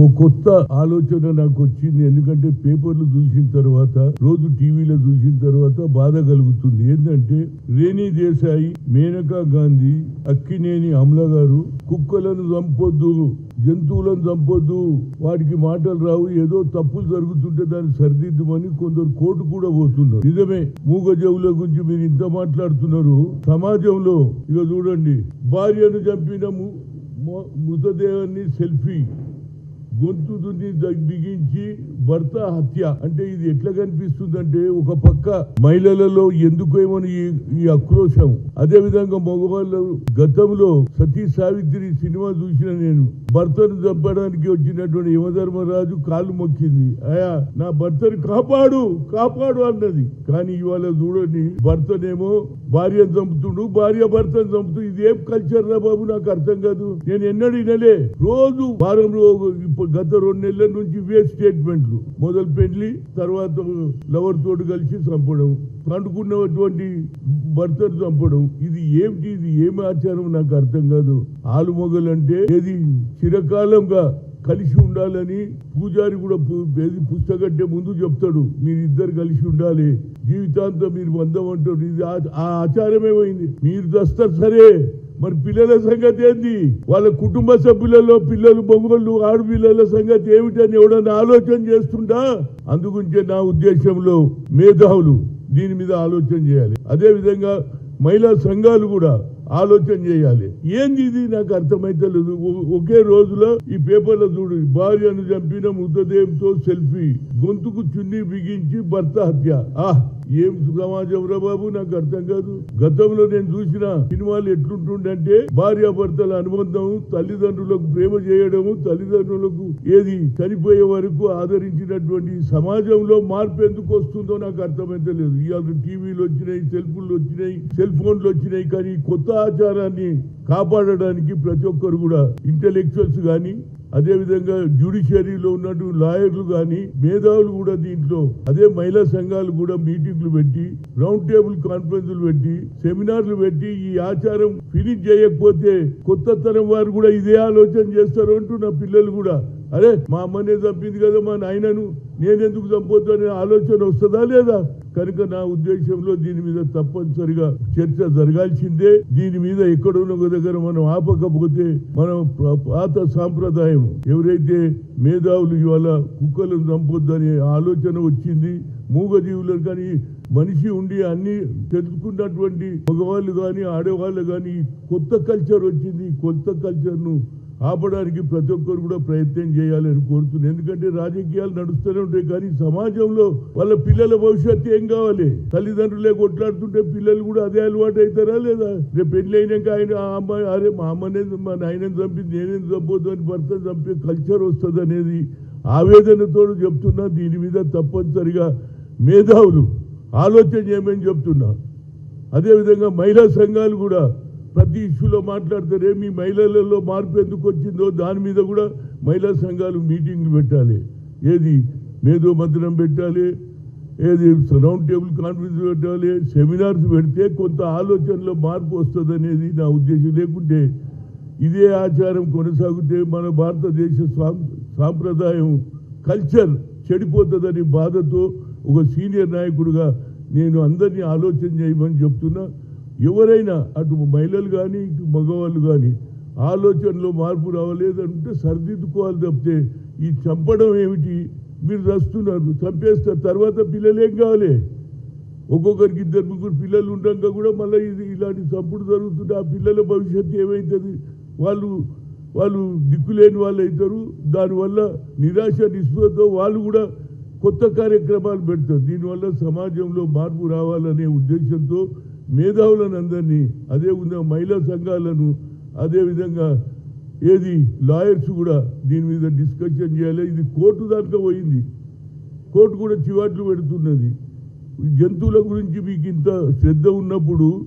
ఒక కొత్త ఆలోచన నాకు వచ్చింది. ఎందుకంటే పేపర్లు చూసిన తర్వాత రోజు టీవీలో చూసిన తర్వాత బాధ కలుగుతుంది. ఏంటంటే రేణి దేశాయి మేనకా గాంధీ అక్కినేని అమల గారు కుక్కలను చంపొద్దు జంతువులను చంపొద్దు వాటికి మాటలు రావు ఏదో తప్పులు జరుగుతుంటే దాన్ని సరిదిద్దుమని కొందరు కోర్టు కూడా పోతున్నారు. నిజమే మూగ గురించి మీరు ఇంత మాట్లాడుతున్నారు. సమాజంలో ఇక చూడండి భార్యను చంపిన ము- మృతదేహాన్ని సెల్ఫీ గొంతు దున్ని బిగించి భర్త హత్య. అంటే ఇది ఎట్లా కనిపిస్తుంది అంటే ఒక పక్క మహిళలలో ఎందుకేమని ఈ ఈ ఆక్రోశం. అదే విధంగా మగవాళ్ళు గతంలో సతీ సావిత్రి సినిమా చూసిన నేను. భర్తను చంపడానికి వచ్చినటువంటి యమధర్మరాజు కాళ్ళు మొక్కింది. అయా నా భర్తను కాపాడు కాపాడు అన్నది. కానీ ఇవాళ చూడండి భర్తనేమో భార్యను చంపుతుండు భార్య భర్తను చంపుతూ ఇది ఏం కల్చర్ రా బాబు నాకు అర్థం కాదు. నేను ఎన్నడూ వినలే. రోజు వారంలో ఇప్పుడు గత రెండు నెలల నుంచి ఇవే స్టేట్మెంట్లు. మొదలు పెళ్ళి తర్వాత లవర్ తోటి కలిసి చంపడం పండుకున్నటువంటి భర్తను చంపడం. ఇది ఏమిటి? ఇది ఏమి ఆచారం? నాకు అర్థం కాదు. ఆలుమొగలు అంటే ఏది? చిరకాలంగా కలిసి ఉండాలని పూజారి కూడా ఏది? పుస్తకంటే ముందు చెప్తాడు. మీరు ఇద్దరు కలిసి ఉండాలి. జీవితాంతం మీరు బంధం అంటారు. ఇది ఆ- ఆ ఆచారమే మీరు దస్తారు సరే. మరి పిల్లల సంగతి ఏంది? వాళ్ళ కుటుంబ సభ్యులలో పిల్లలు బొంగోళ్ళు ఆడపిల్లల సంగతి ఏమిటని ఎవడన్నా ఆలోచన చేస్తుంటా అందుగురించే నా ఉద్దేశంలో మేధావులు దీని మీద ఆలోచన చేయాలి. అదే విధంగా మహిళా సంఘాలు కూడా ఆలోచన చేయాలి. ఏంది ఇది? నాకు అర్థమైతలేదు ఒకే రోజులో ఈ పేపర్లో చూడు. భార్యను చంపిన మృతదేహంతో సెల్ఫీ గొంతుకు చున్ని బిగించి భర్త హత్య. ఆహ్! ఏం సమాజం రా బాబు? నాకు అర్థం కాదు. గతంలో నేను చూసిన సినిమాలు ఎట్లుంటుండంటే భార్య భర్తల అనుబంధం తల్లిదండ్రులకు ప్రేమ చేయడము తల్లిదండ్రులకు ఏది చనిపోయే వరకు ఆదరించినటువంటి సమాజంలో మార్పు ఎందుకు వస్తుందో నాకు అర్థమైతలేదు ఇవాళ టీవీలు వచ్చినాయి సెల్ఫోన్లు వచ్చినాయి సెల్ ఫోన్లు వచ్చినాయి కానీ కొత్త ఆచారాన్ని కాపాడడానికి ప్రతి ఒక్కరు కూడా ఇంటెలెక్చువల్స్ కానీ అదేవిధంగా జ్యుడిషియరీలో ఉన్నట్టు లాయర్లు కానీ మేధావులు కూడా దీంట్లో అదే మహిళా సంఘాలు కూడా మీటింగ్లు పెట్టి రౌండ్ టేబుల్ కాన్ఫరెన్స్లు పెట్టి సెమినార్లు పెట్టి ఈ ఆచారం ఫినిష్ చేయకపోతే కొత్త తరం వారు కూడా ఇదే ఆలోచన చేస్తారు అంటూ నా పిల్లలు కూడా. అరే మా అమ్మనే తప్పింది కదా మా నాయనను. నేనెందుకు చంపొద్దు అనే ఆలోచన వస్తుందా లేదా? కనుక నా ఉద్దేశంలో దీని మీద తప్పనిసరిగా చర్చ జరగాల్సిందే. దీని మీద ఎక్కడున్న ఒక దగ్గర మనం ఆపకపోతే మనం పాత సాంప్రదాయం ఎవరైతే మేధావులు ఇవాళ కుక్కలను చంపొద్దనే ఆలోచన వచ్చింది మూగజీవులను కానీ మనిషి ఉండి అన్ని తెలుసుకున్నటువంటి మగవాళ్ళు కానీ ఆడవాళ్ళు కానీ కొత్త కల్చర్ వచ్చింది. కొత్త కల్చర్ను ఆపడానికి ప్రతి ఒక్కరు కూడా ప్రయత్నం చేయాలని కోరుతున్నాను. ఎందుకంటే రాజకీయాలు నడుస్తూనే ఉంటాయి కానీ సమాజంలో వాళ్ళ పిల్లల భవిష్యత్తు ఏం కావాలి? తల్లిదండ్రులే కొట్లాడుతుంటే పిల్లలు కూడా అదే అలవాటు అవుతారా లేదా? రేపు పెళ్ళి అయినాక ఆయన ఆ అమ్మాయి అరే మా అమ్మనే మా నాయనని చంపింది నేనేం చంపొద్దు అని భర్త చంపే కల్చర్ వస్తుంది అనేది ఆవేదనతో చెప్తున్నా. దీని మీద తప్పనిసరిగా మేధావులు ఆలోచన చేయమని చెప్తున్నా. అదేవిధంగా మహిళా సంఘాలు కూడా ప్రతి ఇష్యూలో మాట్లాడతారే మీ మహిళలలో మార్పు ఎందుకు వచ్చిందో? దాని మీద కూడా మహిళా సంఘాలు మీటింగ్లు పెట్టాలి. ఏది? మేధో మంత్రం పెట్టాలి. ఏది? రౌండ్ టేబుల్ కాన్ఫరెన్స్ పెట్టాలి. సెమినార్స్ పెడితే కొంత ఆలోచనలో మార్పు వస్తుందనేది నా ఉద్దేశం. లేకుంటే ఇదే ఆచారం కొనసాగితే మన భారతదేశ సాం- సాంప్రదాయం కల్చర్ చెడిపోతుందని బాధతో ఒక సీనియర్ నాయకుడిగా నేను అందరినీ ఆలోచన చేయమని చెప్తున్నా. ఎవరైనా అటు మహిళలు కానీ ఇటు మగవాళ్ళు కానీ ఆలోచనలో మార్పు రావలేదంటే సర్దిద్దుకోవాలి తప్పితే ఈ చంపడం ఏమిటి? మీరు చస్తున్నారు చంపేస్తారు తర్వాత పిల్లలు ఏం కావాలి? ఒక్కొక్కరికి ఇద్దరు ముగ్గురు పిల్లలు ఉండగా కూడా మళ్ళీ ఇది ఇలాంటి చంపుడు జరుగుతుంటే ఆ పిల్లల భవిష్యత్తు ఏమవుతుంది వాళ్ళు వాళ్ళు దిక్కులేని వాళ్ళు అవుతారు. దానివల్ల నిరాశ నిస్పృహతో వాళ్ళు కూడా కొత్త కార్యక్రమాలు పెడతారు. దీనివల్ల సమాజంలో మార్పు రావాలనే ఉద్దేశంతో మేధావులను అందరినీ అదేవిధంగా మహిళా సంఘాలను అదేవిధంగా ఏది లాయర్స్ కూడా దీని మీద డిస్కషన్ చేయాలి. ఇది కోర్టు దాకా పోయింది. కోర్టు కూడా చివాట్లు పెడుతున్నది. జంతువుల గురించి మీకు ఇంత శ్రద్ధ ఉన్నప్పుడు